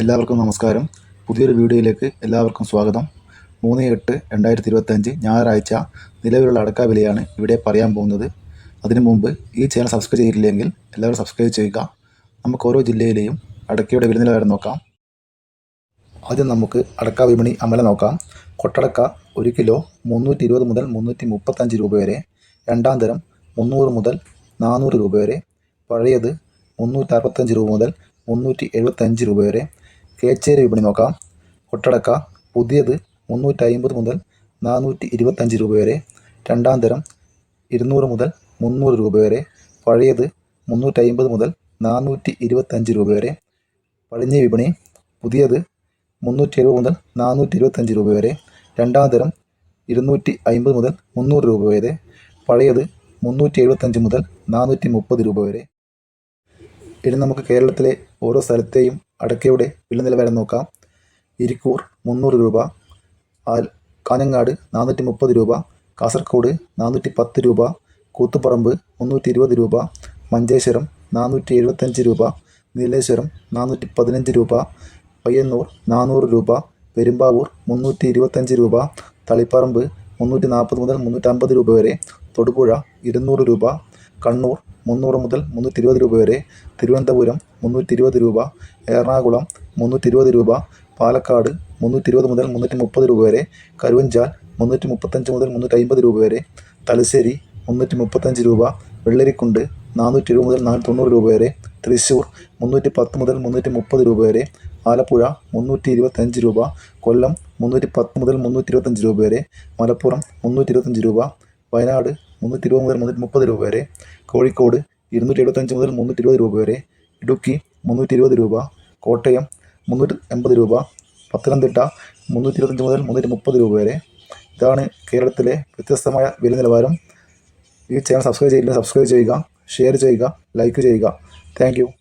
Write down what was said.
എല്ലാവർക്കും നമസ്കാരം. പുതിയൊരു വീഡിയോയിലേക്ക് എല്ലാവർക്കും സ്വാഗതം. മൂന്ന് എട്ട് രണ്ടായിരത്തി ഇരുപത്തഞ്ച് ഞായറാഴ്ച നിലവിലുള്ള അടക്ക വിലയാണ് ഇവിടെ പറയാൻ പോകുന്നത്. അതിനു മുമ്പ് ഈ ചാനൽ സബ്സ്ക്രൈബ് ചെയ്തിട്ടില്ലെങ്കിൽ എല്ലാവരും സബ്സ്ക്രൈബ് ചെയ്യുക. നമുക്ക് ഓരോ ജില്ലയിലെയും അടക്കയുടെ വില നിലവാരം നോക്കാം. ആദ്യം നമുക്ക് അടക്ക വിപണി അമല നോക്കാം. കൊട്ടടക്ക ഒരു കിലോ മുന്നൂറ്റി ഇരുപത് മുതൽ മുന്നൂറ്റി മുപ്പത്തഞ്ച് രൂപ വരെ. രണ്ടാം തരം മുന്നൂറ് മുതൽ നാനൂറ് രൂപ വരെ. പഴയത് മുന്നൂറ്റി അറുപത്തഞ്ച് രൂപ മുതൽ മുന്നൂറ്റി എഴുപത്തഞ്ച് രൂപ വരെ. കേച്ചേരി വിപണി നോക്കാം. ഒട്ടടക്ക പുതിയത് മുന്നൂറ്റി അമ്പത് മുതൽ നാനൂറ്റി ഇരുപത്തഞ്ച് രൂപ വരെ. രണ്ടാം തരം ഇരുന്നൂറ് മുതൽ മുന്നൂറ് രൂപ വരെ. പഴയത് മുന്നൂറ്റി അമ്പത് മുതൽ നാനൂറ്റി ഇരുപത്തഞ്ച് രൂപ വരെ. പഴഞ്ഞ വിപണി പുതിയത് മുന്നൂറ്റി എഴുപത് മുതൽ നാനൂറ്റി ഇരുപത്തഞ്ച് രൂപ വരെ. രണ്ടാം തരം ഇരുന്നൂറ്റി അമ്പത് മുതൽ മുന്നൂറ് രൂപ വരെ. പഴയത് മുന്നൂറ്റി എഴുപത്തഞ്ച് മുതൽ നാനൂറ്റി മുപ്പത് രൂപ വരെ. ഇനി നമുക്ക് കേരളത്തിലെ ഓരോ സ്ഥലത്തെയും അടക്കയുടെ വില നിലവാരം നോക്കാം. ഇരിക്കൂർ മുന്നൂറ് രൂപ. കാഞ്ഞങ്ങാട് നാനൂറ്റി മുപ്പത് രൂപ. കാസർഗോഡ് നാനൂറ്റി പത്ത് രൂപ. കൂത്തുപറമ്പ് മുന്നൂറ്റി ഇരുപത് രൂപ. മഞ്ചേശ്വരം നാനൂറ്റി എഴുപത്തഞ്ച് രൂപ. നീലേശ്വരം നാനൂറ്റി പതിനഞ്ച് രൂപ. പയ്യന്നൂർ നാനൂറ് രൂപ. പെരുമ്പാവൂർ മുന്നൂറ്റി ഇരുപത്തഞ്ച് രൂപ. തളിപ്പറമ്പ് മുന്നൂറ്റി നാൽപ്പത് മുതൽ മുന്നൂറ്റമ്പത് രൂപ വരെ. തൊടുപുഴ ഇരുന്നൂറ് രൂപ. കണ്ണൂർ മുന്നൂറ് മുതൽ മുന്നൂറ്റി ഇരുപത് രൂപ വരെ. തിരുവനന്തപുരം മുന്നൂറ്റി ഇരുപത് രൂപ. എറണാകുളം മുന്നൂറ്റി ഇരുപത് രൂപ. പാലക്കാട് മുന്നൂറ്റി ഇരുപത് മുതൽ മുന്നൂറ്റി മുപ്പത് രൂപ വരെ. കരുവഞ്ചാൽ മുന്നൂറ്റി മുപ്പത്തഞ്ച് മുതൽ മുന്നൂറ്റി അമ്പത് രൂപ വരെ. തലശ്ശേരി മുന്നൂറ്റി മുപ്പത്തഞ്ച് രൂപ. വെള്ളരിക്കുണ്ട് നാനൂറ്റി ഇരുപത് മുതൽ നാനൂറ്റി തൊണ്ണൂറ് രൂപ വരെ. തൃശ്ശൂർ മുന്നൂറ്റി പത്ത് മുതൽ മുന്നൂറ്റി മുപ്പത് രൂപ വരെ. ആലപ്പുഴ മുന്നൂറ്റി ഇരുപത്തഞ്ച് രൂപ. കൊല്ലം മുന്നൂറ്റി പത്ത് മുതൽ മുന്നൂറ്റി ഇരുപത്തഞ്ച് രൂപ വരെ. മലപ്പുറം മുന്നൂറ്റി ഇരുപത്തഞ്ച് രൂപ. വയനാട് മുന്നൂറ്റി ഇരുപത് മുതൽ മുന്നൂറ്റി മുപ്പത് രൂപ വരെ. കോഴിക്കോട് ഇരുന്നൂറ്റി എഴുപത്തഞ്ച് മുതൽ മുന്നൂറ്റി ഇരുപത് രൂപ വരെ. ഇടുക്കി മുന്നൂറ്റി ഇരുപത് രൂപ. കോട്ടയം മുന്നൂറ്റി എൺപത് രൂപ. പത്തനംതിട്ട മുന്നൂറ്റി ഇരുപത്തഞ്ച് മുതൽ മുന്നൂറ്റി മുപ്പത് രൂപ വരെ. ഇതാണ് കേരളത്തിലെ വ്യത്യസ്തമായ വില നിലവാരം. ഈ ചാനൽ സബ്സ്ക്രൈബ് ചെയ്യില്ല സബ്സ്ക്രൈബ് ചെയ്യുക ഷെയർ ചെയ്യുക ലൈക്ക് ചെയ്യുക. താങ്ക്